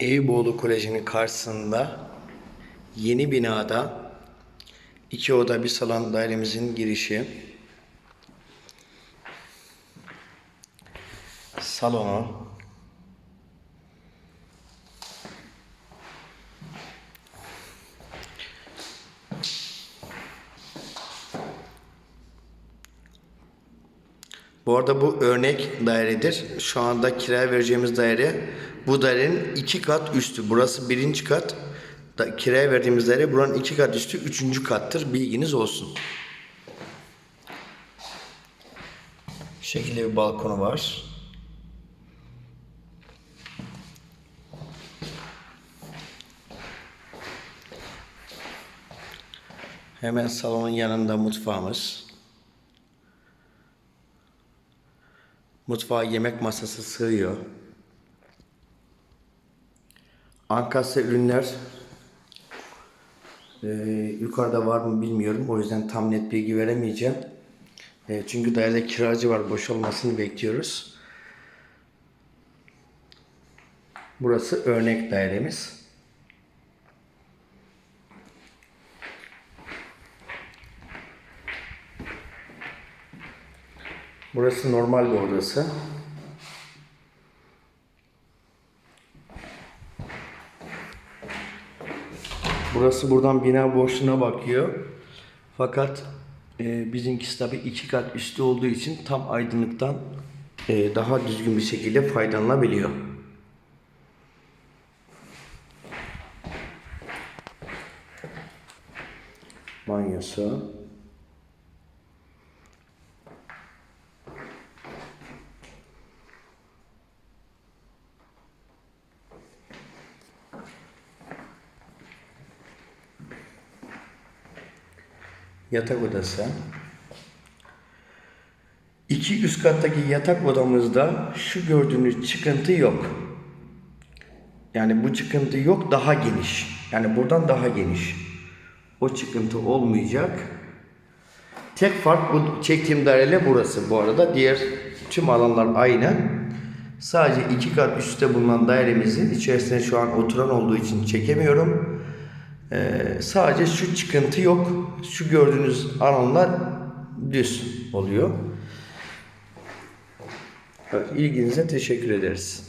Eyüboğlu Koleji'nin karşısında yeni binada iki oda bir salon dairemizin girişi. Salonu. Bu arada bu örnek dairedir. Şu anda kira vereceğimiz daire bu dairenin iki kat üstü. Burası birinci kat. Da, kiraya verdiğimiz daire buranın iki kat üstü üçüncü kattır. Bilginiz olsun. Şu şekilde bir balkonu var. Hemen salonun yanında mutfağımız. Mutfağa yemek masası sığıyor. Ankasya ürünler e, yukarıda var mı bilmiyorum. O yüzden tam net bilgi veremeyeceğim. E, çünkü dairede kiracı var. Boş olmasını bekliyoruz. Burası örnek dairemiz. Burası normal bir odası. Burası buradan bina boşluğuna bakıyor. Fakat e, bizimkisi tabii iki kat üstü olduğu için tam aydınlıktan e, daha düzgün bir şekilde faydalanabiliyor. Banyosu. Yatak odası. İki üst kattaki yatak odamızda şu gördüğünüz çıkıntı yok. Yani bu çıkıntı yok daha geniş. Yani buradan daha geniş. O çıkıntı olmayacak. Tek fark bu çektiğim daire burası bu arada. Diğer tüm alanlar aynı. Sadece iki kat üstte bulunan dairemizin içerisinde şu an oturan olduğu için çekemiyorum. Ee, sadece şu çıkıntı yok. Şu gördüğünüz alanlar düz oluyor. Evet, ilginize teşekkür ederiz.